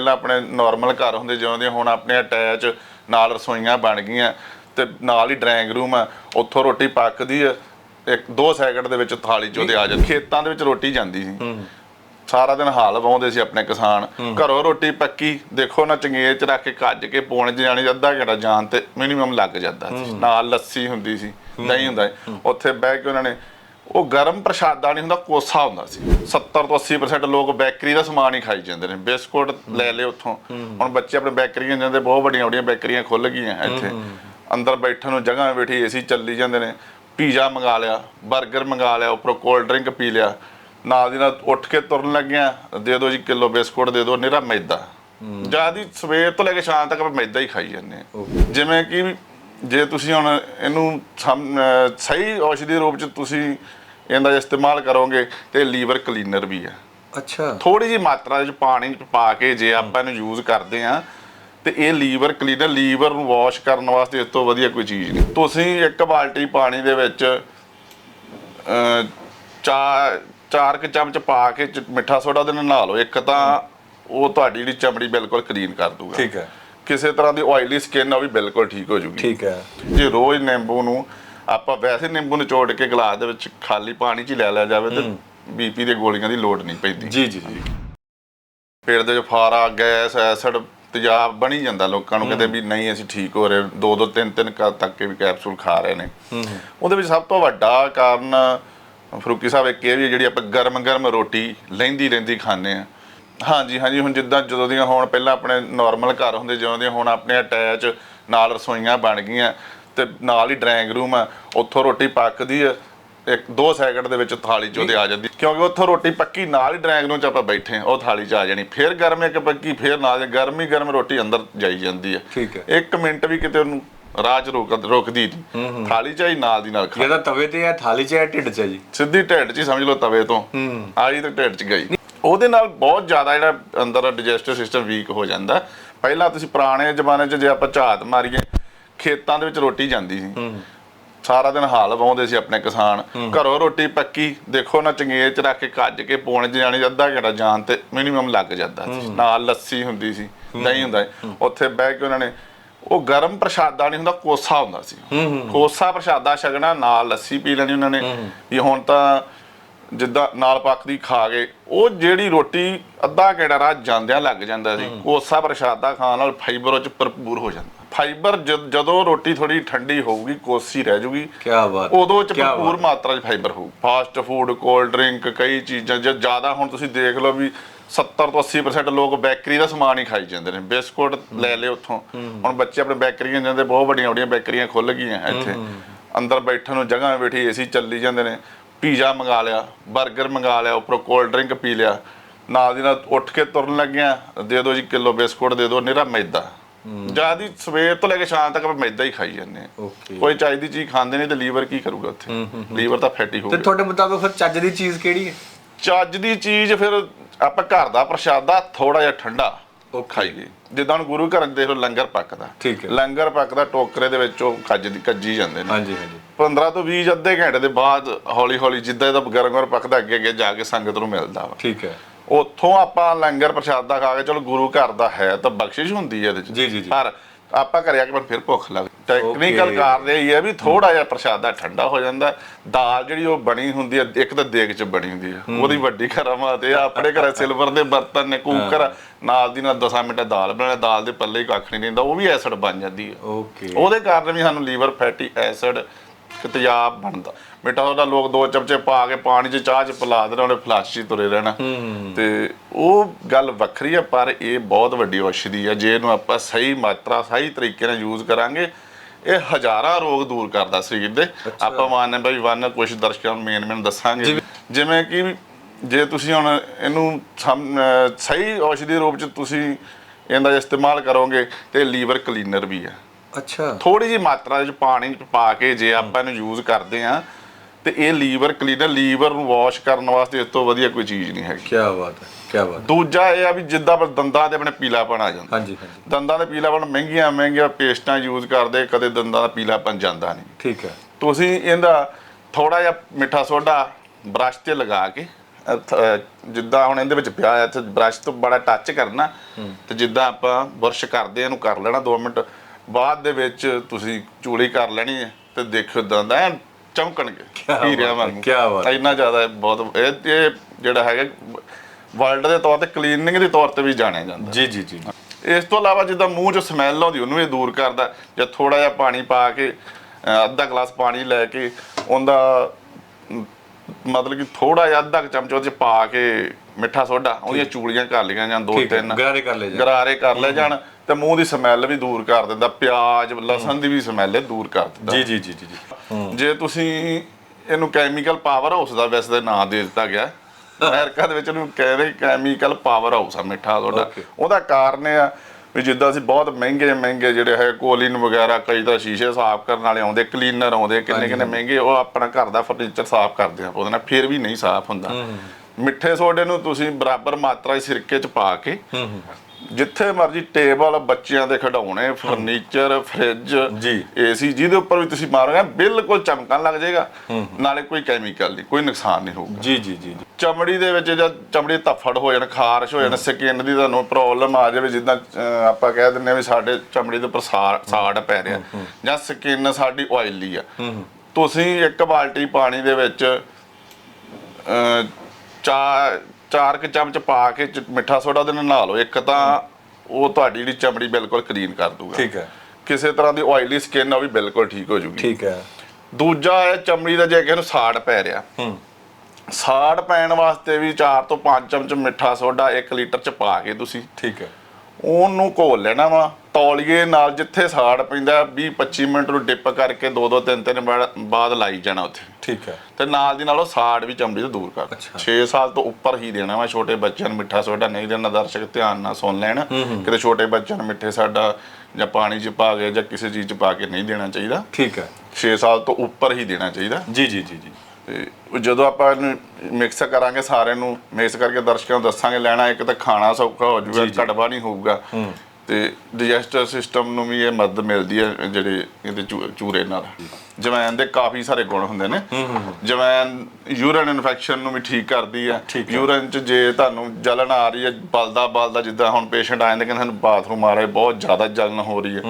ਪਹਿਲਾਂ ਆਪਣੇ ਨਾਰਮਲ ਘਰ ਹੁੰਦੇ ਜਿਉਂ ਦੇ ਹੁਣ ਆਪਣੇ ਅਟੈਚ ਨਾਲ ਰਸੋਈਆਂ ਬਣ ਗਈਆਂ ਤੇ ਨਾਲ ਹੀ ਡਰਾਇੰਗ ਰੂਮ ਆ ਉੱਥੋਂ ਰੋਟੀ ਪੱਕਦੀ ਆ ਇੱਕ 2 ਸੈਕਿੰਡ ਦੇ ਵਿੱਚ ਥਾਲੀ 'ਚ ਉਹਦੇ ਆ ਜਾਂਦੀ ਖੇਤਾਂ ਦੇ ਵਿੱਚ ਰੋਟੀ ਜਾਂਦੀ ਸੀ। ਸਾਰਾ ਦਿਨ ਹਾਲ ਵਾਉਂਦੇ ਸੀ ਆਪਣੇ ਕਿਸਾਨ। ਘਰੋਂ ਰੋਟੀ ਪੱਕੀ ਦੇਖੋ ਨਾ ਚੰਗੇਜ ਚ ਰੱਖ ਕੇ ਕੱਜ ਕੇ ਪੌਣ ਜਾਣੀ ਅੱਧਾ ਘੰਟਾ ਜਾਣ ਤੇ ਮਿਨੀਮਮ ਲੱਗ ਜਾਂਦਾ ਸੀ। ਨਾਲ ਲੱਸੀ ਹੁੰਦੀ ਸੀ ਦਹੀਂ ਹੁੰਦਾ। ਉੱਥੇ ਬਹਿ ਕੇ ਉਹਨਾਂ ਨੇ ਉਹ ਗਰਮ ਪ੍ਰਸ਼ਾਦਾ ਨਹੀਂ ਹੁੰਦਾ ਕੋਸਾ ਹੁੰਦਾ ਸੀ। 70 ਤੋਂ 80% ਲੋਕ ਬੇਕਰੀ ਦਾ ਸਮਾਨ ਹੀ ਖਾਈ ਜਾਂਦੇ ਨੇ। ਬਿਸਕੁਟ ਲੈ ਲਏ ਉੱਥੋਂ। ਹੁਣ ਬੱਚੇ ਆਪਣੇ ਬੇਕਰੀਆਂ ਜਾਂਦੇ ਬਹੁਤ ਵੱਡੀਆਂ ਵੱਡੀਆਂ ਬੇਕਰੀਆਂ ਖੁੱਲ ਗਈਆਂ ਇੱਥੇ। ਅੰਦਰ ਬੈਠਣ ਨੂੰ ਜਗ੍ਹਾ ਬੈਠੀ ਏਸੀ ਚੱਲੀ ਜਾਂਦੇ ਨੇ। ਪੀਜ਼ਾ ਮੰਗਾ ਲਿਆ 버ਗਰ ਮੰਗਾ ਲਿਆ ਉੱਪਰੋਂ ਕੋਲਡ ਡਰਿੰਕ ਪੀ ਲਿਆ। ਨਾਲ ਦੀ ਨਾਲ ਉੱਠ ਕੇ ਤੁਰਨ ਲੱਗਿਆ ਦੇ ਦਿਓ ਜੀ ਕਿਲੋ ਬਿਸਕੁਟ ਦੇ ਦਿਓ ਨਿਹਰਾ ਮੈਦਾ। ਜਿਆਦੀ ਸਵੇਰ ਤੋਂ ਲੈ ਕੇ ਸ਼ਾਮ ਤੱਕ ਆਪਾਂ ਮੈਦਾ ਹੀ ਖਾਈ ਜਾਂਦੇ ਜਿਵੇਂ ਕਿ ਜੇ ਤੁਸੀਂ ਹੁਣ ਇਹਨੂੰ ਸਹੀ ਔਸ਼ਧੀ ਰੂਪ ਚ ਤੁਸੀਂ ਇਹਦਾ ਇਸਤੇਮਾਲ ਕਰੋਗੇ ਤੇ ਲੀਵਰ ਕਲੀਨਰ ਵੀ ਹੈ ਅੱਛਾ। ਥੋੜੀ ਜਿਹੀ ਮਾਤਰਾ ਵਿੱਚ ਪਾਣੀ ਪਾ ਕੇ ਜੇ ਆਪਾਂ ਇਹਨੂੰ ਯੂਜ਼ ਕਰਦੇ ਆ ਤੇ ਇਹ ਲੀਵਰ ਕਲੀਨਰ ਲੀਵਰ ਨੂੰ ਵਾਸ਼ ਕਰਨ ਵਾਸਤੇ ਇਸ ਤੋਂ ਵਧੀਆ ਕੋਈ ਚੀਜ਼ ਨਹੀਂ। ਤੁਸੀਂ ਇੱਕ ਬਾਲਟੀ ਪਾਣੀ ਦੇ ਵਿੱਚ ਚਾਰ ਚਾਰ ਕੁ ਚਮਚ ਪਾ ਕੇ ਮਿੱਠਾ ਸੋਡਾ ਦੇ ਨਾਲ ਨਹਾ ਲਓ। ਇੱਕ ਤਾਂ ਉਹ ਤੁਹਾਡੀ ਜਿਹੜੀ ਚਮੜੀ ਬਿਲਕੁਲ ਕਲੀਨ ਕਰ ਦੂਗਾ। ਠੀਕ ਹੈ। ਕਿਸੇ ਤਰ੍ਹਾਂ ਦੀ ਆਇਲੀ ਸਕਿਨ ਆ ਵੀ ਬਿਲਕੁਲ ਠੀਕ ਹੋ ਜੂਗੀ। ਠੀਕ ਹੈ। ਜੇ ਰੋਜ਼ ਨਿੰਬੂ ਨੂੰ ਆਪਾਂ ਵੈਸੇ ਨਿੰਬੂ ਨਿਚੋੜ ਕੇ ਗਲਾਸ ਦੇ ਵਿੱਚ ਖਾਲੀ ਪਾਣੀ 'ਚ ਹੀ ਲੈ ਲਿਆ ਜਾਵੇ ਤੇ ਬੀਪੀ ਦੀਆਂ ਗੋਲੀਆਂ ਦੀ ਲੋੜ ਨਹੀਂ ਪੈਂਦੀ। ਜੀ ਜੀ ਜੀ। ਪੇਟ ਦੇ ਵਿੱਚ ਫਾਰਾ ਗੈਸ ਐਸਿਡ ਤੇਜ਼ਾਬ ਬਣੀ ਜਾਂਦਾ ਲੋਕਾਂ ਨੂੰ ਕਹਿੰਦੇ ਵੀ ਨਹੀਂ ਅਸੀਂ ਠੀਕ ਹੋ ਰਹੇ ਦੋ ਦੋ ਤਿੰਨ ਤਿੰਨ ਕ ਤੱਕ ਕੇ ਵੀ ਕੈਪਸੂਲ ਖਾ ਰਹੇ ਨੇ। ਉਹਦੇ ਵਿੱਚ ਸਭ ਤੋਂ ਵੱਡਾ ਕਾਰਨ ਫਰੂਕੀ ਸਾਹਿਬ ਇੱਕ ਇਹ ਵੀ ਜਿਹੜੀ ਆਪਾਂ ਗਰਮ ਗਰਮ ਰੋਟੀ ਲੈਂਦੀ ਰਹਿੰਦੀ ਖਾਂਦੇ ਆ ਹਾਂਜੀ ਹਾਂਜੀ ਹੁਣ ਜਿੱਦਾਂ ਜਦੋਂ ਦੀਆਂ ਹੁਣ ਪਹਿਲਾਂ ਆਪਣੇ ਨਾਰਮਲ ਘਰ ਹੁੰਦੇ ਜਿਉਂ ਦੇ ਹੁਣ ਆਪਣੇ ਅਟੈਚ ਨਾਲ ਰਸੋਈਆਂ ਬਣ ਗਈਆਂ ਤੇ ਨਾਲ ਹੀ ਡਰਾਇੰਗ ਰੂਮ ਆ ਉੱਥੋਂ ਰੋਟੀ ਪੱਕਦੀ ਆ ਇੱਕ 2 ਸੈਕਿੰਡ ਦੇ ਵਿੱਚ ਥਾਲੀ 'ਚ ਉਹਦੇ ਆ ਜਾਂਦੀ। ਕਿਉਂਕਿ ਉੱਥੋਂ ਰੋਟੀ ਪੱਕੀ ਨਾਲ ਹੀ ਡਰਾਇੰਗ ਰੂਮ 'ਚ ਆਪਾਂ ਬੈਠੇ ਹਾਂ ਉਹ ਥਾਲੀ 'ਚ ਆ ਜਾਣੀ। ਫਿਰ ਗਰਮ ਇੱਕ ਪੱਕੀ ਫਿਰ ਨਾਲ ਗਰਮੀ ਗਰਮ ਰੋਟੀ ਅੰਦਰ ਜਾਈ ਜਾਂਦੀ ਹੈ ਠੀਕ ਹੈ। ਇੱਕ ਮਿੰਟ ਵੀ ਕਿਤੇ ਉਹਨੂੰ 'ਚ ਰੋਕ ਰੁਕਦੀ ਨਹੀਂ ਥਾਲੀ 'ਚ ਹੀ ਨਾਲ ਦੀ ਨਾਲ ਖਾ। ਜਿਹਦਾ ਤਵੇ ਤੇ ਹੈ ਥਾਲੀ 'ਚ ਹੈ ਢਿੱਡ 'ਚ ਹੈ ਜੀ? ਸਿੱਧੀ ਢਿੱਡ 'ਚ ਹੀ ਸਮਝ ਲਓ ਤਵੇ ਤੋਂ। ਆਈ ਤੇ ਢਿੱਡ 'ਚ ਗਈ। ਉਹਦੇ ਨਾਲ ਬਹੁਤ ਜ਼ਿਆਦਾ ਜਿਹੜਾ ਅੰਦਰ ਡਾਈਜੈਸਟਿਵ ਸਿਸਟਮ ਵੀਕ ਹੋ ਜਾਂਦਾ। ਪਹਿਲਾਂ ਤੁਸੀਂ ਪੁਰਾਣੇ ਜ਼ਮਾਨੇ 'ਚ ਜੇ ਆਪਾਂ ਝਾਤ ਮਾਰੀਏ ਖੇਤਾਂ ਦੇ ਵਿੱਚ ਰੋਟੀ ਜਾਂਦੀ ਸੀ। ਸਾਰਾ ਦਿਨ ਹਾਲ ਵਾਉਂਦੇ ਸੀ ਆਪਣੇ ਕਿਸਾਨ। ਘਰੋਂ ਰੋਟੀ ਪੱਕੀ ਦੇਖੋ ਨਾ ਚੰਗੇਜ ਚ ਰੱਖ ਕੇ ਕੱਜ ਕੇ ਪੌਣ ਜਾਣੀ ਅੱਧਾ ਘੰਟਾ ਜਾਣ ਤੇ ਮਿਨੀਮਮ ਲੱਗ ਜਾਂਦਾ ਸੀ। ਨਾਲ ਲੱਸੀ ਹੁੰਦੀ ਸੀ ਦਹੀਂ ਹੁੰਦਾ ਉੱਥੇ ਬਹਿ ਕੇ ਉਹਨਾਂ ਨੇ ਉਹ ਗਰਮ ਪ੍ਰਸ਼ਾਦਾ ਨਹੀਂ ਹੁੰਦਾ ਕੋਸਾ ਹੁੰਦਾ ਸੀ। ਕੋਸਾ ਪ੍ਰਸ਼ਾਦਾ ਛਕਣਾ ਨਾਲ ਲੱਸੀ ਪੀ ਲੈਣੀ ਉਹਨਾਂ ਨੇ। ਵੀ ਹੁਣ ਤਾਂ ਜਿੱਦਾਂ ਨਾਲ ਪੱਕਦੀ ਖਾ ਗਏ ਉਹ ਜਿਹੜੀ ਰੋਟੀ ਅੱਧਾ ਘੰਟਾ ਰਾਹ ਜਾਂਦਿਆਂ ਲੱਗ ਜਾਂਦਾ ਸੀ ਕੋਸਾ ਪ੍ਰਸ਼ਾਦਾ ਖਾਣ ਨਾਲ ਫਾਈਬਰ ਉਹ ਚ ਭਰਪੂਰ ਹੋ ਜਾਂਦਾ। ਫਾਈਬਰ ਜਦੋਂ ਰੋਟੀ ਥੋੜੀ ਠੰਡੀ ਹੋਊਗੀ ਕੋਸੀ ਰਹਿ ਜੂਗੀ ਕੀ ਬਾਤ ਉਦੋਂ ਚ ਭਰਪੂਰ। ਮਾਤਰਾ ਚ ਫਾਈਬਰ ਹੋਊ। ਫਾਸਟ ਫੂਡ ਕੋਲਡ ਡਰਿੰਕ ਕਈ ਚੀਜ਼ਾਂ ਜੇ ਜ਼ਿਆਦਾ ਹੁਣ ਤੁਸੀਂ ਦੇਖ ਲਓ ਵੀ 70 ਤੋਂ 80% ਲੋਕ ਬੇਕਰੀ ਦਾ ਸਮਾਨ ਹੀ ਖਾਈ ਜਾਂਦੇ ਨੇ। ਬਿਸਕੁਟ ਲੈ ਲਏ ਉੱਥੋਂ। ਹੁਣ ਬੱਚੇ ਆਪਣੇ ਬੇਕਰੀਆਂ ਜਾਂਦੇ ਬਹੁਤ ਵੱਡੀਆਂ ਵੱਡੀਆਂ ਬੇਕਰੀਆਂ ਖੁੱਲ ਗਈਆਂ ਇੱਥੇ। ਅੰਦਰ ਬੈਠਣ ਨੂੰ ਜਗ੍ਹਾ ਬੈਠੀ ਏਸੀ ਚੱਲੀ ਜਾਂਦੇ ਨੇ। ਪੀਜ਼ਾ ਮੰਗਾ ਲਿਆ 버ਗਰ ਮੰਗਾ ਲਿਆ ਉੱਪਰੋਂ ਕੋਲਡ ਡਰਿੰਕ ਪੀ ਲਿਆ। ਨਾਲ ਦੀ ਨਾਲ ਉੱਠ ਕੇ ਤੁਰਨ ਲੱਗਿਆ ਦੇ ਦਿਓ ਜੀ ਕਿਲੋ ਬਿਸਕੁਟ ਦੇ ਦਿਓ ਨਿਹਰਾ ਮੈਦਾ। ਜਿਆਦੀ ਸਵੇਰ ਤੋਂ ਲੈ ਕੇ ਸ਼ਾਮ ਤੱਕ ਆਪਾਂ ਮੈਦਾ ਹੀ ਖਾਈ ਜਾਂਦੇ ਹਾਂ। ਓਕੇ। ਕੋਈ ਚਾਹੀਦੀ ਚੀਜ਼ ਖਾਂਦੇ ਨਹੀਂ ਤੇ ਲੀਵਰ ਕੀ ਕਰੂਗਾ ਉੱਥੇ? ਲੀਵਰ ਤਾਂ ਫੈਟੀ ਤੇ ਹੋਊਗਾ। ਤੁਹਾਡੇ ਮੁਤਾਬਕ ਫਿਰ ਚੱਜ ਦੀ ਚੀਜ਼ ਕਿਹੜੀ ਹੈ? ਚੱਜ ਦੀ ਚੀਜ਼ ਫਿਰ ਆਪਾਂ ਘਰ ਦਾ ਪ੍ਰਸ਼ਾਦਾ ਥੋੜਾ ਜਿਹਾ ਠੰਡਾ ਉਹ. ਖਾਈਏ। ਜਿੱਦਾਂ ਹੁਣ ਗੁਰੂ ਘਰ ਦੇਖ ਲਓ ਲੰਗਰ ਪੱਕਦਾ। ਠੀਕ ਹੈ। ਲੰਗਰ ਪੱਕਦਾ ਟੋਕਰੇ ਦੇ ਵਿੱਚ ਉਹ ਕੱਜ ਦੀ ਕੱਜੀ ਜਾਂਦੇ ਨੇ। ਹਾਂਜੀ ਹਾਂਜੀ। 15 ਤੋਂ 20 ਅੱਧੇ ਘੰਟੇ ਦੇ ਬਾਅਦ ਹੌਲੀ ਹੌਲੀ ਜਿੱਦਾਂ ਇਹਦਾ ਗਰਮ ਗਰਮ ਪੱਕਦਾ ਅੱਗੇ ਅੱਗੇ ਜਾ ਕੇ ਸੰਗਤ ਨੂੰ ਮਿਲਦਾ ਵਾ। ਠੀਕ ਹੈ। ਉੱਥੋਂ ਆਪਾਂ ਲੰਗਰ ਪ੍ਰਸ਼ਾਦਾ ਖਾ ਕੇ ਚਲੋ ਗੁਰੂ ਘਰ ਦਾ ਹੈ ਤਾਂ ਬਖਸ਼ਿਸ਼ ਹੁੰਦੀ ਹੈ ਇਹਦੇ ਚ। ਜੀ, ਜੀ, ਜੀ। ਪਰ ਆਪਾਂ ਘਰੇ ਆ ਕੇ ਫਿਰ ਭੁੱਖ ਲੱਗ ਟੈਕਨੀਕਲ Okay. ਕਾਰਨ ਇਹ ਹੈ ਵੀ ਥੋੜਾ ਜਿਹਾ ਪ੍ਰਸ਼ਾਦਾ ਠੰਡਾ ਹੋ ਜਾਂਦਾ ਦਾਲ ਜਿਹੜੀ ਉਹ ਬਣੀ ਹੁੰਦੀ ਹੈ ਇੱਕ ਤਾਂ ਦੇਗ ਚ ਬਣੀ ਹੁੰਦੀ ਹੈ। ਉਹਦੀ ਵੱਡੀ ਕਰਾਮਾਤ ਇਹ ਆ, ਆਪਣੇ ਘਰੇ ਸਿਲਵਰ ਦੇ ਬਰਤਨ ਨੇ ਕੁੱਕਰ ਨਾਲ ਦੀ ਨਾਲ 10 ਮਿੰਟ ਦਾਲ ਬਣਾਉਣਾ ਦਾਲ ਦੇ ਪੱਲੇ ਹੀ ਕੱਖ ਨਹੀਂ ਰਹਿੰਦਾ ਉਹ ਵੀ ਐਸਿਡ ਬਣ ਜਾਂਦੀ ਹੈ। ਓਕੇ ਉਹਦੇ ਕਾਰਨ ਵੀ ਸਾਨੂੰ ਲੀਵਰ ਫੈਟੀ ਐਸਿਡ ਤੇਜ਼ਾਬ ਬਣਦਾ। ਮਿੱਠਾ ਉਹਦਾ ਲੋਕ ਦੋ ਚਮਚੇ ਪਾ ਕੇ ਪਾਣੀ 'ਚ ਚਾਹ 'ਚ ਪਿਲਾ ਦੇਣਾ ਉਹਨੇ ਫਲਾਸ਼ ਹੀ ਤੁਰੇ ਰਹਿਣਾ। ਤੇ ਉਹ ਗੱਲ ਵੱਖਰੀ ਆ ਪਰ ਇਹ ਬਹੁਤ ਵੱਡੀ ਔਸ਼ਧੀ ਆ ਜੇ ਇਹਨੂੰ ਆਪਾਂ ਸਹੀ ਮਾਤਰਾ ਸਹੀ ਤਰੀਕੇ ਨਾਲ ਯੂਜ਼ ਕਰਾਂਗੇ ਇਹ ਹਜ਼ਾਰਾਂ ਰੋਗ ਦੂਰ ਕਰਦਾ ਸਰੀਰ ਦੇ। ਆਪਾਂ ਮੰਨਦੇ ਬਈ ਵਨ ਕੁਝ ਦਰਸ਼ਕਾਂ ਨੂੰ ਮੇਨ ਮੇਨ ਦੱਸਾਂਗੇ। ਜਿਵੇਂ ਕਿ ਜੇ ਤੁਸੀਂ ਹੁਣ ਇਹਨੂੰ ਸਹੀ ਔਸ਼ਧੀ ਰੂਪ 'ਚ ਤੁਸੀਂ ਇਹਦਾ ਇਸਤੇਮਾਲ ਕਰੋਗੇ ਤੇ ਲੀਵਰ ਕਲੀਨਰ ਵੀ ਆ। ਅੱਛਾ। ਥੋੜੀ ਜਿਹੀ ਮਾਤਰਾ ਵਿੱਚ ਪਾਣੀ ਪਾ ਕੇ ਜੇ ਆਪਾਂ ਇਹਨੂੰ ਯੂਜ਼ ਕਰਦੇ ਆ ਤੇ ਇਹ ਲੀਵਰ ਕਲੀਨਰ ਲੀਵਰ ਨੂੰ ਵਾਸ਼ ਕਰਨ ਵਾਸਤੇ ਇਸ ਤੋਂ ਵਧੀਆ ਕੋਈ ਚੀਜ਼ ਨਹੀਂ ਹੈਗੀ। ਕੀ ਬਾਤ ਹੈ ਕੀ ਬਾਤ ਹੈ। ਦੂਜਾ ਇਹ ਆ ਵੀ ਜਿੱਦਾਂ ਪਰ ਦੰਦਾਂ ਦੇ ਆਪਣੇ ਪੀਲਾਪਣ ਆ ਜਾਂਦਾ। ਹਾਂਜੀ ਹਾਂਜੀ। ਦੰਦਾਂ ਦੇ ਪੀਲਾਪਣ ਮਹਿੰਗੀਆਂ ਮਹਿੰਗੀਆਂ ਪੇਸਟਾਂ ਯੂਜ਼ ਕਰਦੇ ਕਦੇ ਦੰਦਾਂ ਦਾ ਪੀਲਾਪਣ ਜਾਂਦਾ ਨਹੀਂ। ਠੀਕ ਹੈ। ਤੁਸੀਂ ਇਹਦਾ ਥੋੜਾ ਜਿਹਾ ਮਿੱਠਾ ਸੋਡਾ ਬ੍ਰਸ਼ ਤੇ ਲਗਾ ਕੇ ਜਿੱਦਾਂ ਹੁਣ ਇਹਦੇ ਵਿੱਚ ਪਿਆ ਹੈ ਤੇ ਬ੍ਰਸ਼ ਤੋਂ ਬੜਾ ਟੱਚ ਕਰਨਾ ਤੇ ਜਿੱਦਾਂ ਆਪਾਂ ਬੁਰਸ਼ ਕਰਦੇ ਇਹਨੂੰ ਕਰ ਲੈਣਾ 2 ਮਿੰਟ। ਬਾਅਦ ਦੇ ਵਿੱਚ ਤੁਸੀਂ ਚੂੜੀ ਕਰ ਲੈਣੀ ਹੈ ਤੇ ਦੇਖੋ ਇਦਾਂ ਦਾ ਐਨ ਚਮਕਣਗੇ ਹੀਰਿਆਂ ਵਾਂਗੂ। ਕਿਆ ਬਾਤ। ਇੰਨਾ ਜ਼ਿਆਦਾ ਬਹੁਤ ਇਹ ਇਹ ਜਿਹੜਾ ਹੈਗਾ ਵਰਲਡ ਦੇ ਤੌਰ ਤੇ ਕਲੀਨਿੰਗ ਦੇ ਤੌਰ ਤੇ ਵੀ ਜਾਣਿਆ ਜਾਂਦਾ। ਜੀ ਜੀ ਜੀ। ਇਸ ਤੋਂ ਇਲਾਵਾ ਜਿੱਦਾਂ ਮੂੰਹ 'ਚ ਸਮੈਲ ਆਉਂਦੀ ਉਹਨੂੰ ਵੀ ਦੂਰ ਕਰਦਾ ਜਾਂ ਥੋੜਾ ਜਿਹਾ ਪਾਣੀ ਪਾ ਕੇ ਅੱਧਾ ਗਲਾਸ ਪਾਣੀ ਲੈ ਕੇ ਉਹਦਾ ਮਤਲਬ ਕਿ ਥੋੜਾ ਜਿਹਾ ਅੱਧਾ ਕੁ ਚਮਚ ਉਹਦੇ ਪਾ ਕੇ ਮਿੱਠਾ ਸੋਡਾ ਉਹਦੀਆਂ ਚੂੜੀਆਂ ਕਰ ਲਈਆਂ ਜਾਂ ਦੋ ਤਿੰਨ ਗਰਾਰੇ ਕਰ ਲੈ ਜਾ ਗਰਾਰੇ ਕਰ ਲੈ ਜਾਣ ਤੇ ਮੂੰਹ ਦੀ ਸਮੈਲ ਵੀ ਦੂਰ ਕਰ ਦਿੰਦਾ ਪਿਆਜ਼ ਲਸਣ ਦੀ ਵੀ ਸਮੈਲ ਦੂਰ ਕਰ ਦਿੰਦਾ। ਜੀ ਜੀ ਜੀ ਜੀ ਜੀ। ਤੁਸੀਂ ਇਹਨੂੰ ਕੈਮੀਕਲ ਪਾਵਰ ਹਾਊਸ ਦਾ ਵੈਸੇ ਤਾਂ ਨਾਂ ਦੇ ਦਿੱਤਾ ਗਿਆ ਅਮਰੀਕਾ ਦੇ ਵਿੱਚ ਇਹਨੂੰ ਕਹਿੰਦੇ ਕੈਮੀਕਲ ਪਾਵਰ ਹਾਊਸ ਆ ਮਿੱਠਾ Okay. ਉਹਦਾ ਕਾਰਨ ਇਹ ਆ ਵੀ ਜਿੱਦਾਂ ਅਸੀਂ ਬਹੁਤ ਮਹਿੰਗੇ ਮਹਿੰਗੇ ਜਿਹੜੇ ਹੈ ਕੋਲਿਨ ਵਗੈਰਾ ਕਈ ਤਾਂ ਸ਼ੀਸ਼ੇ ਸਾਫ਼ ਕਰਨ ਵਾਲੇ ਆਉਂਦੇ ਕਲੀਨਰ ਆਉਂਦੇ ਕਿੰਨੇ ਕਿੰਨੇ ਮਹਿੰਗੇ ਉਹ ਆਪਣਾ ਘਰ ਦਾ ਫਰਨੀਚਰ ਸਾਫ਼ ਕਰਦੇ ਆ ਉਹਦੇ ਨਾਲ ਫਿਰ ਵੀ ਨਹੀਂ ਸਾਫ਼ ਹੁੰਦਾ। ਮਿੱਠੇ ਸੋਡੇ ਨੂੰ ਤੁਸੀਂ ਬਰਾਬਰ ਮਾਤਰਾ ਸਿਰਕੇ ਚ ਪਾ ਕੇ ਜਿੱਥੇ ਮਰਜ਼ੀ ਟੇਬਲ ਬੱਚਿਆਂ ਦੇ ਖਿਡੌਣੇ ਫਰਨੀਚਰ ਫ੍ਰਿਜ ਜੀ। ਏਸੀ ਜਿਹਦੇ ਉੱਪਰ ਵੀ ਤੁਸੀਂ ਮਾਰੋਗੇ ਬਿਲਕੁਲ ਚਮਕਣ ਲੱਗ ਜਾਏਗਾ। ਨਾਲੇ ਕੋਈ ਕੈਮੀਕਲ ਨਹੀਂ ਕੋਈ ਨੁਕਸਾਨ ਨਹੀਂ ਹੋਊਗਾ। ਜੀ ਜੀ ਜੀ ਚਮੜੀ ਦੇ ਵਿੱਚ ਜਦ ਚਮੜੀ ਧੱਫੜ ਹੋ ਜਾਣ ਖਾਰਸ਼ ਹੋ ਜਾਣ ਸਕਿਨ ਦੀ ਤੁਹਾਨੂੰ ਪ੍ਰੋਬਲਮ ਆ ਜਾਵੇ ਜਿੱਦਾਂ ਆਪਾਂ ਕਹਿ ਆ ਵੀ ਸਾਡੇ ਚਮੜੀ ਦੇ ਉੱਪਰ ਸਾੜ ਪੈ ਰਿਹਾ। ਜਾਂ ਸਕਿਨ ਸਾਡੀ ਆਇਲੀ ਆ। ਤੁਸੀਂ ਇੱਕ ਬਾਲਟੀ ਪਾਣੀ ਦੇ ਵਿੱਚ ਚਾਰ ਚਾਰ ਕੁ ਚਮਚ ਪਾ ਕੇ ਚ- ਮਿੱਠਾ ਸੋਡਾ ਉਹਦੇ ਨਾਲ ਨਹਾ ਲਓ। ਇੱਕ ਤਾਂ ਉਹ ਤੁਹਾਡੀ ਜਿਹੜੀ ਚਮੜੀ ਬਿਲਕੁਲ ਕਲੀਨ ਕਰ ਦੂਗਾ। ਠੀਕ ਹੈ। ਕਿਸੇ ਤਰ੍ਹਾਂ ਦੀ ਆਇਲੀ ਸਕਿਨ ਆ ਉਹ ਵੀ ਬਿਲਕੁਲ ਠੀਕ ਹੋ ਜੂਗੀ। ਠੀਕ ਹੈ। ਦੂਜਾ ਹੈ ਚਮੜੀ ਦਾ ਜੇ ਕਿਸੇ ਨੂੰ ਸਾੜ ਪੈ ਰਿਹਾ। ਹੂੰ। ਸਾੜ ਪੈਣ ਵਾਸਤੇ ਵੀ 4 ਤੋਂ 5 ਚਮਚ ਮਿੱਠਾ ਸੋਡਾ 1 ਲੀਟਰ ਚ ਪਾ ਕੇ ਤੁਸੀਂ ਠੀਕ ਹੈ। ਉਹਨੂੰ ਘੋਲ ਲੈਣਾ ਵਾ ਤੌਲੀਏ ਨਾਲ ਜਿੱਥੇ ਸਾੜ ਪੈਂਦਾ 20 25 ਮਿੰਟ ਨੂੰ ਡਿਪ ਕਰਕੇ 2 2 3 3 ਬਾਅਦ ਲਾਈ ਜਾਣਾ ਉੱਥੇ। ਠੀਕ ਹੈ। ਤੇ ਨਾਲ ਦੀ ਨਾਲ ਉਹ ਸਾੜ ਵੀ ਚਮੜੀ ਤੋਂ ਦੂਰ ਕਰ ਅੱਛਾ। 6 ਸਾਲ ਤੋਂ ਉੱਪਰ ਹੀ ਦੇਣਾ ਵਾ ਛੋਟੇ ਬੱਚਿਆਂ ਨੂੰ ਮਿੱਠਾ ਸੋਡਾ ਨਹੀਂ ਦੇਣਾ ਦਰਸ਼ਕ ਧਿਆਨ ਨਾਲ ਸੁਣ ਲੈਣ। ਕਿਤੇ ਛੋਟੇ ਬੱਚਿਆਂ ਨੂੰ ਮਿੱਠੇ ਸਾਡਾ ਜਾਂ ਪਾਣੀ 'ਚ ਪਾ ਕੇ ਜਾਂ ਕਿਸੇ ਚੀਜ਼ 'ਚ ਪਾ ਕੇ ਨਹੀਂ ਦੇਣਾ ਚਾਹੀਦਾ। ਠੀਕ ਹੈ। 6 ਸਾਲ ਤੋਂ ਉੱਪਰ ਹੀ ਦੇਣਾ ਚਾਹੀਦਾ। ਜੀ ਜੀ ਜੀ ਜੀ। ਤੇ ਉਹ ਜਦੋਂ ਆਪਾਂ ਮਿਕਸ ਕਰਾਂਗੇ ਸਾਰਿਆਂ ਨੂੰ ਮਿਕਸ ਕਰਕੇ ਦਰਸ਼ਕਾਂ ਨੂੰ ਦੱਸਾਂਗੇ ਲੈਣਾ ਇੱਕ ਤਾਂ ਖਾਣਾ ਸੌਖਾ ਹੋ ਜਾਊਗਾ। ਕੜਵਾ ਨਹੀਂ ਹੋਊਗਾ। ਤੇ ਡਾਈਜੈਸਟਿਵ ਸਿਸਟਮ ਨੂੰ ਵੀ ਇਹ ਮਦਦ ਮਿਲਦੀ ਹੈ ਜਿਹੜੇ ਇਹਦੇ ਚੂਰੇ ਨਾਲ। ਜਵੈਨ ਦੇ ਕਾਫੀ ਸਾਰੇ ਗੁਣ ਹੁੰਦੇ ਨੇ। ਜਵੈਨ ਯੂਰਨ ਇਨਫੈਕਸ਼ਨ ਨੂੰ ਵੀ ਠੀਕ ਕਰਦੀ ਹੈ। ਯੂਰਨ ਚ ਜੇ ਤੁਹਾਨੂੰ ਜਲਨ ਆ ਰਹੀ ਹੈ ਬਲਦਾ ਬਲਦਾ ਜਿੱਦਾਂ ਹੁਣ ਪੇਸ਼ੈਂਟ ਆ ਜਾਂਦੇ ਕਿ ਸਾਨੂੰ ਬਾਥਰੂਮ ਆ ਰਿਹਾ ਬਹੁਤ ਜ਼ਿਆਦਾ ਜਲਨ ਹੋ ਰਹੀ ਹੈ।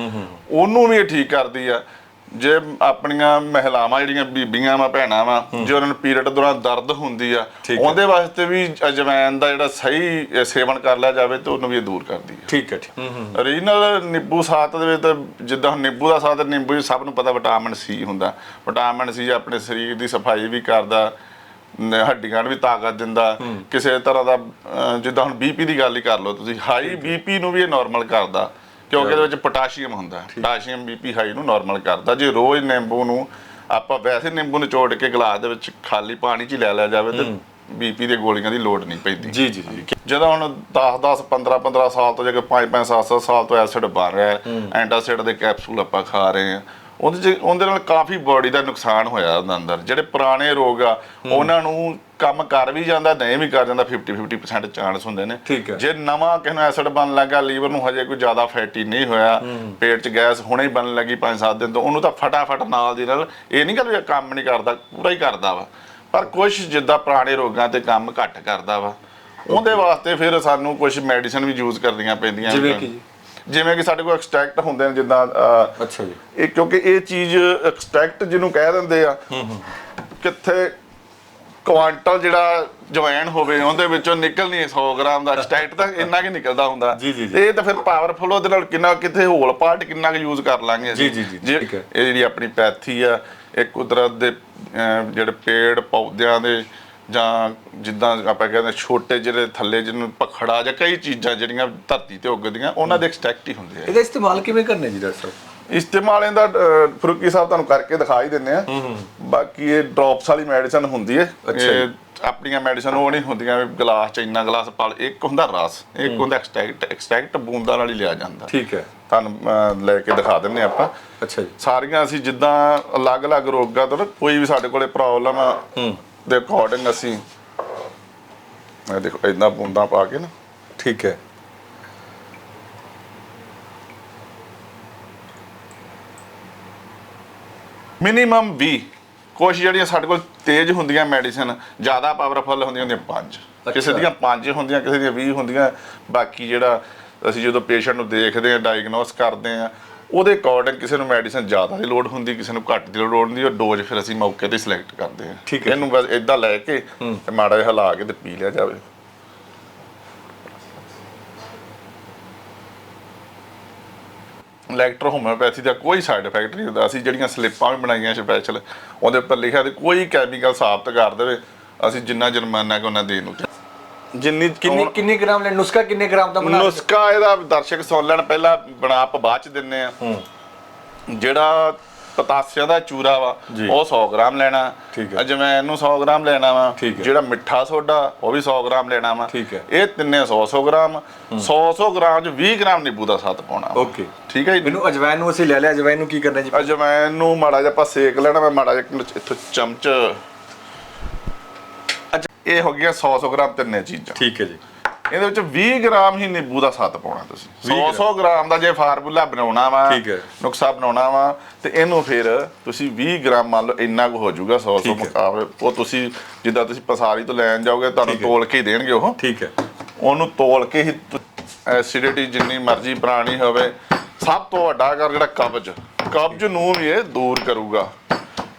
ਉਹਨੂੰ ਵੀ ਇਹ ਠੀਕ ਕਰਦੀ ਹੈ। ਜੇ ਆਪਣੀਆਂ ਮਹਿਲਾਵਾਂ ਜਿਹੜੀਆਂ ਬੀਬੀਆਂ ਵਾ ਭੈਣਾਂ ਵਾ ਜੇ ਉਹਨਾਂ ਨੂੰ ਪੀਰੀਅਡ ਦੌਰਾਨ ਦਰਦ ਹੁੰਦੀ ਆ। ਉਹਦੇ ਵਾਸਤੇ ਵੀ ਅਜਵਾਇਨ ਦਾ ਜਿਹੜਾ ਸਹੀ ਸੇਵਨ ਕਰ ਲਿਆ ਜਾਵੇ ਤੇ ਉਹਨੂੰ ਵੀ ਦੂਰ ਕਰਦੀ ਹੈ ਠੀਕ ਹੈ ਠੀਕ ਰੀਜਨਲ ਨਿੰਬੂ ਸਾਤ ਦੇ ਵਿੱਚ ਤਾਂ ਜਿੱਦਾਂ ਨਿੰਬੂ ਦਾ ਸਾਤ ਨਿੰਬੂ 'ਚ ਸਭ ਨੂੰ ਪਤਾ ਵਿਟਾਮਿਨ ਸੀ ਹੁੰਦਾ। ਵਿਟਾਮਿਨ ਸੀ ਆਪਣੇ ਸਰੀਰ ਦੀ ਸਫ਼ਾਈ ਵੀ ਕਰਦਾ ਹੱਡੀਆਂ ਨੂੰ ਵੀ ਤਾਕਤ ਦਿੰਦਾ। ਕਿਸੇ ਤਰ੍ਹਾਂ ਦਾ ਜਿੱਦਾਂ ਹੁਣ ਬੀਪੀ ਦੀ ਗੱਲ ਹੀ ਕਰ ਲਓ ਤੁਸੀਂ ਹਾਈ ਬੀਪੀ ਨੂੰ ਵੀ ਇਹ ਨਾਰਮਲ ਕਰਦਾ। ਕਿਉਂਕਿ ਇਹਦੇ ਵਿੱਚ ਪੋਟਾਸ਼ੀਅਮ ਹੁੰਦਾ ਪੋਟਾਸ਼ੀਅਮ ਬੀਪੀ ਹਾਈ ਨੂੰ ਨਾਰਮਲ ਕਰਦਾ। ਜੇ ਰੋਜ਼ ਨਿੰਬੂ ਨੂੰ ਆਪਾਂ ਵੈਸੇ ਨਿੰਬੂ ਨਿਚੋੜ ਕੇ ਗਲਾਸ ਦੇ ਵਿੱਚ ਖਾਲੀ ਪਾਣੀ 'ਚ ਹੀ ਲੈ ਲਿਆ ਜਾਵੇ ਤੇ ਬੀਪੀ ਦੀਆਂ ਗੋਲੀਆਂ ਦੀ ਲੋੜ ਨਹੀਂ ਪੈਂਦੀ। ਜੀ ਜੀ ਜੀ। ਜਦੋਂ ਹੁਣ 10 10 15 15 ਸਾਲ ਤੋਂ ਜੇ 5 5 7 7 ਸਾਲ ਤੋਂ ਐਸਿਡ ਬਣ ਰਿਹਾ ਹੈ। ਐਂਟਾਸਿਡ ਦੇ ਕੈਪਸੂਲ ਆਪਾਂ ਖਾ ਰਹੇ ਹਾਂ ਉਹਦੇ ਚ ਉਹਦੇ ਨਾਲ ਕਾਫੀ ਬੋਡੀ ਦਾ ਨੁਕਸਾਨ ਹੋਇਆ ਉਹਦੇ ਅੰਦਰ। ਜਿਹੜੇ ਪੁਰਾਣੇ ਰੋਗ ਆ ਉਹਨਾਂ ਨੂੰ ਕੰਮ ਕਰ ਵੀ ਜਾਂਦਾ ਨਹੀਂ ਵੀ ਕਰ ਜਾਂਦਾ 50 50% ਚਾਂਸ ਹੁੰਦੇ ਨੇ। ਜੇ ਨਵਾਂ ਕਿਸੇ ਨੂੰ ਐਸਿਡ ਬਣ ਲੱਗਾ ਲੀਵਰ ਨੂੰ ਹਜੇ ਕੋਈ ਜ਼ਿਆਦਾ ਫੈਟੀ ਨਹੀਂ ਹੋਇਆ ਪੇਟ 'ਚ ਗੈਸ ਹੁਣੇ ਹੀ ਬਣਨ ਲੱਗੀ 5-7 ਦਿਨ ਤੋਂ ਉਹਨੂੰ ਤਾਂ ਫਟਾਫਟ ਨਾਲ ਦੀ ਨਾਲ ਇਹ ਨਹੀਂ ਕਿ ਕੰਮ ਨਹੀਂ ਕਰਦਾ ਪੂਰਾ ਹੀ ਕਰਦਾ ਵਾ। ਪਰ ਕੁਝ ਜਿੱਦਾਂ ਪੁਰਾਣੇ ਰੋਗਾਂ ਤੇ ਕੰਮ ਘੱਟ ਕਰਦਾ ਵਾ। ਉਹਦੇ ਵਾਸਤੇ ਫਿਰ ਸਾਨੂੰ ਕੁਝ ਮੈਡੀਸਨ ਵੀ ਯੂਜ਼ ਕਰਨੀਆਂ ਪੈਂਦੀਆਂ ਜਿਵੇਂ ਕਿ? ਜਿਵੇਂ ਕਿ ਸਾਡੇ ਕੋਲ ਐਕਸਟ੍ਰੈਕਟ ਹੁੰਦੇ ਨੇ ਜਿੱਦਾਂ ਅੱਛਾ ਜੀ ਇਹ ਕਿਉਂਕਿ ਇਹ ਚੀਜ਼ ਐਕਸਟ੍ਰੈਕਟ ਜਿਹਨੂੰ ਕਹਿ ਦਿੰਦੇ ਆ ਕਿੱਥੇ ਕੁਆਂਟਲ ਜਿਹੜਾ ਜਵੈਨ ਹੋਵੇ ਉਹਦੇ ਵਿੱਚੋਂ ਨਿਕਲਣੀ 100 ਗ੍ਰਾਮ ਦਾ ਐਕਸਟ੍ਰੈਕਟ ਤਾਂ ਇੰਨਾ ਕਿ ਨਿਕਲਦਾ ਹੁੰਦਾ। ਇਹ ਤਾਂ ਫਿਰ ਪਾਵਰਫੁਲ ਉਹਦੇ ਨਾਲ ਕਿੰਨਾ ਕਿੱਥੇ ਹੋਲ ਪਾਰਟ ਕਿੰਨਾ ਕੁ ਯੂਜ਼ ਕਰ ਲਾਂਗੇ। ਜੀ, ਜੀ, ਜੀ। ਇਹ ਜਿਹੜੀ ਆਪਣੀ ਪੈਥੀ ਆ ਇਹ ਕੁਦਰਤ ਦੇ ਜਿਹੜੇ ਪੇੜ ਪੌਦਿਆਂ ਦੇ ਜਾਂ ਜਿੱਦਾਂ ਆਪਾਂ ਕਹਿੰਦੇ ਛੋਟੇ ਜਿਹੜੇ ਥੱਲੇ ਜਿਹਨੂੰ ਪਖੜਾ ਜਾਂ ਕਈ ਚੀਜ਼ਾਂ ਜਿਹੜੀਆਂ ਧਰਤੀ ਤੇ ਉੱਗਦੀਆਂ ਉਹਨਾਂ ਦੇ ਐਕਸਟ੍ਰੈਕਟ ਹੀ ਹੁੰਦੇ ਆ। ਇਹਦਾ ਇਸਤੇਮਾਲ ਕਿਵੇਂ ਕਰਨਾ ਜੀ ਡਾਕਟਰ ਸਾਹਿਬ? ਇਸਤੇਮਾਲ ਇਹਦਾ ਅਹ, ਫਰੂਕੀ ਸਾਹਿਬ ਤੁਹਾਨੂੰ ਕਰਕੇ ਦਿਖਾ ਹੀ ਦਿੰਨੇ ਆ ਬਾਕੀ ਇਹ ਡ੍ਰੌਪਸ ਵਾਲੀ ਮੈਡੀਸਨ ਹੁੰਦੀ ਹੈ ਇਹ ਆਪਣੀਆਂ ਮੈਡੀਸਨ ਉਹ ਨਹੀਂ ਹੁੰਦੀਆਂ ਵੀ ਗਲਾਸ ਚ ਇੰਨਾ ਗਲਾਸ ਪਾ। ਇੱਕ ਹੁੰਦਾ ਰਸ ਇੱਕ ਹੁੰਦਾ ਐਕਸਟ੍ਰੈਕਟ ਐਕਸਟ੍ਰੈਕਟ ਬੂੰਦਾਂ ਨਾਲ ਹੀ ਲਿਆ ਜਾਂਦਾ। ਠੀਕ ਹੈ। ਤੁਹਾਨੂੰ ਅਹ, ਲੈ ਕੇ ਦਿਖਾ ਦਿੰਨੇ ਆਪਾਂ। ਅੱਛਾ ਜੀ। ਸਾਰੀਆਂ ਅਸੀਂ ਜਿੱਦਾਂ ਅਲੱਗ-ਅਲੱਗ ਰੋਗਾਂ ਤੋਂ ਨਾ ਕੋਈ ਵੀ ਸਾਡੇ ਕੋਲੇ ਪ੍ਰੋਬਲਮ ਆ ਦੇ ਅਕੋਰਡਿੰਗ ਅਸੀਂ ਇਹ ਦੇਖੋ ਇਦਾਂ ਬੂੰਦਾਂ ਪਾ ਕੇ ਨਾ ਠੀਕ ਹੈ। ਮਿਨੀਮਮ 20 ਕੁਝ ਜਿਹੜੀਆਂ ਸਾਡੇ ਕੋਲ ਤੇਜ਼ ਹੁੰਦੀਆਂ ਮੈਡੀਸਨ ਜ਼ਿਆਦਾ ਪਾਵਰਫੁਲ ਹੁੰਦੀਆਂ ਹੁੰਦੀਆਂ ਪੰਜ। ਕਿਸੇ ਦੀਆਂ ਪੰਜ ਹੁੰਦੀਆਂ ਕਿਸੇ ਦੀਆਂ 20 ਹੁੰਦੀਆਂ ਬਾਕੀ ਜਿਹੜਾ ਅਸੀਂ ਜਦੋਂ ਪੇਸ਼ੈਂਟ ਨੂੰ ਦੇਖਦੇ ਆ ਡਾਇਗਨੋਸ ਕਰਦੇ ਆ ਉਹਦੇ ਅਕੋਰਡਿੰਗ ਕਿਸੇ ਨੂੰ ਮੈਡੀਸਨ ਜ਼ਿਆਦਾ ਦੀ ਲੋੜ ਹੁੰਦੀ ਕਿਸੇ ਨੂੰ ਘੱਟ ਦੀ ਲੋੜ ਹੁੰਦੀ ਉਹ ਡੋਜ਼ ਫਿਰ ਅਸੀਂ ਮੌਕੇ ਤੇ ਸਿਲੈਕਟ ਕਰਦੇ ਆ ਠੀਕ ਹੈ। ਇਹਨੂੰ ਬਸ ਇਦਾਂ ਲੈ ਕੇ ਤੇ ਮਾੜਾ ਜਿਹਾ ਹਿਲਾ ਕੇ ਤੇ ਪੀ ਲਿਆ ਜਾਵੇ ਇਲੈਕਟ੍ਰੋ ਹੋਮਿਓਪੈਥੀ ਦਾ ਕੋਈ ਸਾਈਡ ਇਫੈਕਟ ਨਹੀਂ ਹੁੰਦਾ ਅਸੀਂ ਜਿਹੜੀਆਂ ਸਲਿੱਪਾਂ ਵੀ ਬਣਾਈਆਂ ਸਪੈਸ਼ਲ ਉਹਦੇ ਉੱਪਰ ਲਿਖਿਆ ਤੇ ਕੋਈ ਕੈਮੀਕਲ ਸਾਬਤ ਕਰ ਦੇਵੇ ਅਸੀਂ ਜਿੰਨਾ ਜੁਰਮਾਨਾ ਕਿ ਉਹਨਾਂ ਦੇਣ ਨੂੰ। ਜਿੰਨੀ ਕਿੰਨੀ ਕਿੰਨੀ ਗ੍ਰਾਮ ਲੈ ਨੁਸਖਾ ਕਿੰਨੇ ਗ੍ਰਾਮ ਦਾ ਬਣਾ ਨੁਸਖਾ ਇਹਦਾ ਦਰਸ਼ਕ ਸੁਣ ਲੈਣ ਪਹਿਲਾਂ ਬਣਾ ਆਪ ਬਾਅਦ ਚ ਦਿੰਨੇ ਆ ਜਿਹੜਾ ਪਤਾਸਿਆਂ ਦਾ ਚੂਰਾ ਵਾ ਜੀ। ਉਹ 100 ਗ੍ਰਾਮ ਲੈਣਾ ਠੀਕ ਹੈ। ਅਜਵਾਇਨ ਨੂੰ 100 ਗ੍ਰਾਮ ਲੈਣਾ ਵਾ ਠੀਕ ਹੈ। ਜਿਹੜਾ ਮਿੱਠਾ ਸੋਡਾ ਉਹ ਵੀ 100 ਗ੍ਰਾਮ ਲੈਣਾ ਵਾ ਠੀਕ ਹੈ। ਇਹ ਤਿੰਨੇ 100 100 ਗ੍ਰਾਮ 100 100 ਗ੍ਰਾਮ ਚ 20 ਗ੍ਰਾਮ ਨਿੰਬੂ ਦਾ ਸਾਤ ਪਾਉਣਾ ਵਾ। ਓਕੇ ਠੀਕ ਹੈ ਜੀ ਮੈਨੂੰ ਅਜਵਾਇਨ ਨੂੰ ਅਸੀਂ ਲੈ ਲਿਆ ਅਜਵਾਇਨ ਨੂੰ ਕੀ ਕਰਨਾ ਜੀ ਅਜਵਾਇਨ ਨੂੰ ਮਾੜਾ ਜਿਹਾ ਆਪਾਂ ਸੇਕ ਲੈਣਾ ਮੈਂ ਮਾੜਾ ਜਿਹਾ ਇੱਥੋਂ ਚਮਚ ਇਹ ਹੋ ਗਿਆ 100 100 ਗ੍ਰਾਮ ਤਿੰਨੇ ਚੀਜ਼ਾਂ। ਠੀਕ ਹੈ ਜੀ। ਇਹਦੇ ਵਿੱਚ 20 ਗ੍ਰਾਮ ਹੀ ਨਿੰਬੂ ਦਾ ਸਾਤ ਪਾਉਣਾ ਤੁਸੀਂ। 100 ਵੀਹ 100 ਗ੍ਰਾਮ। ਦਾ ਜੇ ਫਾਰਮੂਲਾ ਬਣਾਉਣਾ ਵਾ। ਨੁਕਸਾ ਬਣਾਉਣਾ ਵਾ ਤੇ ਇਹਨੂੰ ਫਿਰ ਤੁਸੀਂ 20 ਗ੍ਰਾਮ ਮੰਨ ਲਓ ਇੰਨਾ ਕੁ ਹੋ ਜਾਊਗਾ 100 100 ਠੀਕ ਹੈ। ਮੁਕਾਬਲੇ। ਉਹ ਤੁਸੀਂ ਜਿੱਦਾਂ ਤੁਸੀਂ ਪਸਾਰੀ ਤੋਂ ਲੈਣ ਜਾਓਗੇ ਤੁਹਾਨੂੰ। ਤੋਲ ਕੇ ਹੀ ਦੇਣਗੇ ਉਹ। ਠੀਕ ਹੈ। ਉਹਨੂੰ ਤੋਲ ਕੇ ਹੀ ਐਸਿਡਿਟੀ ਜਿੰਨੀ ਮਰਜ਼ੀ ਪੁਰਾਣੀ ਹੋਵੇ ਸਭ ਤੋਂ ਵੱਡਾ ਕਰ ਜਿਹੜਾ ਕਬਜ਼ ਕਬਜ਼ ਨੂੰ ਵੀ ਇਹ ਦੂਰ ਕਰੂਗਾ।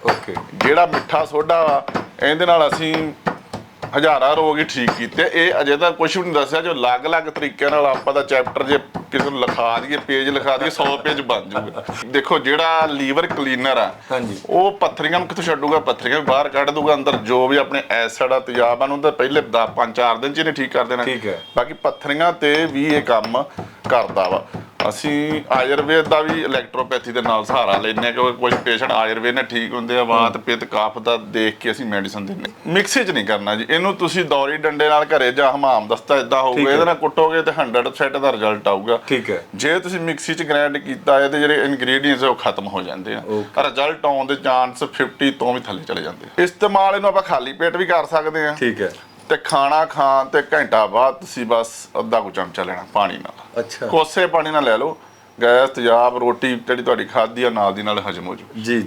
ਓਕੇ। ਜਿਹੜਾ ਮਿੱਠਾ ਸੋਡਾ ਵਾ ਇਹਦੇ ਨਾਲ ਅਸੀਂ ਹਜ਼ਾਰਾਂ ਰੋਗ ਹੀ ਠੀਕ ਕੀਤੇ ਇਹ ਅਜੇ ਤਾਂ ਕੁਝ ਵੀ ਨਹੀਂ ਦੱਸਿਆ ਜੋ ਅਲੱਗ-ਅਲੱਗ ਤਰੀਕਿਆਂ ਨਾਲ ਆਪਾਂ ਦਾ ਚੈਪਟਰ ਜੇ ਕਿਸੇ ਨੂੰ ਲਿਖਾ ਦਈਏ ਪੇਜ ਲਿਖਾ ਦਈਏ 100 ਪੇਜ ਬਣ ਜਾਊਗਾ ਦੇਖੋ ਜਿਹੜਾ ਲੀਵਰ ਕਲੀਨਰ ਆ ਹਾਂਜੀ। ਉਹ ਪੱਥਰੀਆਂ ਨੂੰ ਕਿੱਥੋਂ ਛੱਡੂਗਾ ਪੱਥਰੀਆਂ ਵੀ ਬਾਹਰ ਕੱਢ ਦੂਗਾ ਅੰਦਰ ਜੋ ਵੀ ਆਪਣੇ ਐਸਿਡ ਆ ਤੇਜ਼ਾਬ ਨੂੰ ਤਾਂ ਪਹਿਲੇ 5-4 ਦਿਨ ਚ ਇਹਨੇ ਠੀਕ ਕਰ ਦੇਣਾ ਠੀਕ ਹੈ। ਬਾਕੀ ਪੱਥਰੀਆਂ ਤੇ ਵੀ ਇਹ ਕੰਮ ਕਰਦਾ ਵਾ। ਅਸੀਂ ਆਯੁਰਵੇਦ ਦਾ ਵੀ ਇਲੈਕਟ੍ਰੋਪੈਥੀ ਦੇ ਨਾਲ ਸਹਾਰਾ ਲੈਂਦੇ ਹਾਂ ਕਿਉਂਕਿ ਕੁਝ ਪੇਸ਼ੈਂਟ ਆਯੁਰਵੇਦ ਨਾਲ ਠੀਕ ਹੁੰਦੇ ਆ ਵਾਤ ਪਿੱਤ ਕਫ ਦਾ ਦੇਖ ਕੇ ਅਸੀਂ ਮੈਡੀਸਨ ਦਿੰਦੇ ਮਿਕਸੀ 'ਚ ਨਹੀਂ ਕਰਨਾ ਜੀ। ਇਹਨੂੰ ਤੁਸੀਂ ਦੌਰੀ ਡੰਡੇ ਨਾਲ ਘਰੇ ਜਾਂ ਹਮਾਮ ਦਸਤਾ ਇਦਾਂ ਹੋਊਗਾ। ਇਹਦੇ ਨਾਲ ਕੁੱਟੋਗੇ ਤੇ 100% ਦਾ ਰਿਜ਼ਲਟ ਆਊਗਾ। ਠੀਕ ਹੈ। ਜੇ ਤੁਸੀਂ ਮਿਕਸੀ 'ਚ ਗ੍ਰਾਈਂਡ ਕੀਤਾ ਇਹਦੇ ਜਿਹੜੇ ਇਨਗਰੀਡੀਅੰਟਸ ਉਹ ਖਤਮ ਹੋ ਜਾਂਦੇ ਆ. ਰਿਜ਼ਲਟ ਆਉਣ ਦੇ ਚਾਂਸ 50 ਤੋਂ ਵੀ ਥੱਲੇ ਚਲੇ ਜਾਂਦੇ ਇਸਤੇਮਾਲ ਇਹਨੂੰ ਆਪਾਂ ਖਾਲੀ ਪੇਟ ਵੀ ਕਰ ਸਕਦੇ ਆ। ਠੀਕ ਹੈ। ਤੇ ਖਾਣਾ ਖਾਣ ਤੇ ਘੰਟਾ ਬਾਅਦ ਤੁਸੀਂ ਬਸ ਅੱਧਾ ਕੁ ਚਮਚਾ ਲੈਣਾ ਪਾਣੀ ਨਾਲ। ਅੱਛਾ। ਕੋਸੇ ਪਾਣੀ ਨਾਲ ਲੈ ਲਓ। ਗੈਸ ਤੇਜ਼ਾਬ ਰੋਟੀ ਜਿਹੜੀ ਤੁਹਾਡੀ ਖਾਧੀ ਆ ਨਾਲ ਦੀ ਨਾਲ ਹਜਮ ਹੋ ਜੂ। ਜੀ